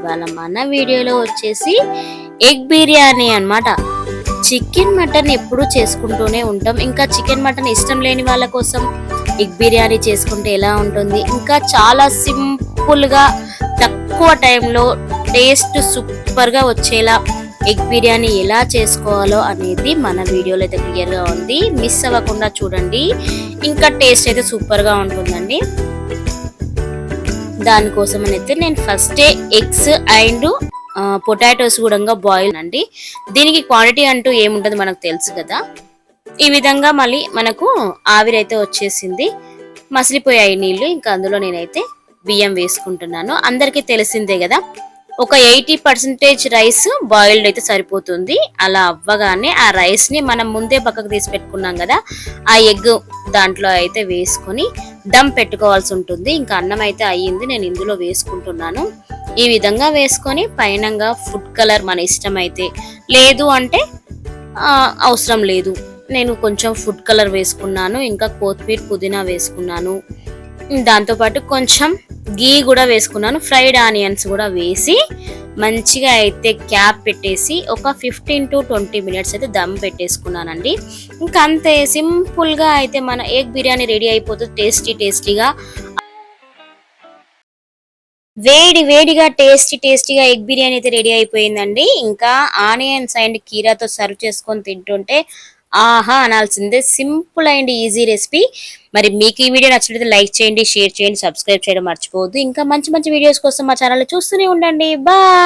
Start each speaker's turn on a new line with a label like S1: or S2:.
S1: ఇవాళ మన వీడియోలో వచ్చేసి ఎగ్ బిర్యానీ అనమాట చికెన్ మటన్ ఎప్పుడూ చేసుకుంటూనే ఉంటాం. ఇంకా చికెన్ మటన్ ఇష్టం లేని వాళ్ళ కోసం ఎగ్ బిర్యానీ చేసుకుంటే ఎలా ఉంటుంది? ఇంకా చాలా సింపుల్గా తక్కువ టైంలో టేస్ట్ సూపర్గా వచ్చేలా ఎగ్ బిర్యానీ ఎలా చేసుకోవాలో అనేది మన వీడియోలో అయితే క్లియర్గా ఉంది. మిస్ అవ్వకుండా చూడండి. ఇంకా టేస్ట్ అయితే సూపర్గా ఉంటుందండి. దానికోసం అయితే నేను ఫస్టే ఎగ్స్ అండ్ పొటాటోస్ కూడా బాయిల్ అండి. దీనికి క్వాంటిటీ అంటూ ఏముంటుంది మనకు తెలుసు కదా. ఈ విధంగా మళ్ళీ మనకు ఆవిరైతే వచ్చేసింది. మసిలిపోయాయి నీళ్ళు ఇంకా అందులో నేనైతే బియ్యం వేసుకుంటున్నాను. అందరికీ తెలిసిందే కదా ఒక ఎయిటీ పర్సెంటేజ్ రైస్ బాయిల్డ్ అయితే సరిపోతుంది. అలా అవ్వగానే ఆ రైస్ని మనం ముందే పక్కకు తీసి పెట్టుకున్నాం కదా ఆ ఎగ్ దాంట్లో అయితే వేసుకొని దమ్ పెట్టుకోవాల్సి ఉంటుంది. ఇంకా అన్నం అయితే అయ్యింది. నేను ఇందులో వేసుకుంటున్నాను. ఈ విధంగా వేసుకొని పైనంగా ఫుడ్ కలర్ మన ఇష్టం అయితే లేదు అంటే అవసరం లేదు. నేను కొంచెం ఫుడ్ కలర్ వేసుకున్నాను. ఇంకా కొత్తిమీర పుదీనా వేసుకున్నాను. దాంతోపాటు కొంచెం గీ కూడా వేసుకున్నాను. ఫ్రైడ్ ఆనియన్స్ కూడా వేసి మంచిగా అయితే క్యాప్ పెట్టేసి ఒక ఫిఫ్టీన్ టు ట్వంటీ మినిట్స్ అయితే దమ్ పెట్టేసుకున్నానండి. ఇంకా అంతే సింపుల్గా అయితే మన ఎగ్ బిర్యానీ రెడీ అయిపోతుంది టేస్టీ టేస్టీగా వేడి వేడిగా టేస్టీ టేస్టీగా ఎగ్ బిర్యానీ అయితే రెడీ అయిపోయిందండి. ఇంకా ఆనియన్స్ అండ్ కీరాతో సర్వ్ చేసుకొని తింటుంటే ఆహా అనాల్సిందే సింపుల్ అండ్ ఈజీ రెసిపీ. మరి మీకు ఈ వీడియో నచ్చినట్లయితే లైక్ చేయండి షేర్ చేయండి సబ్స్క్రైబ్ చేయడం మర్చిపోవద్దు. ఇంకా మంచి మంచి వీడియోస్ కోసం మా ఛానల్ చూస్తూనే ఉండండి. బాయ్!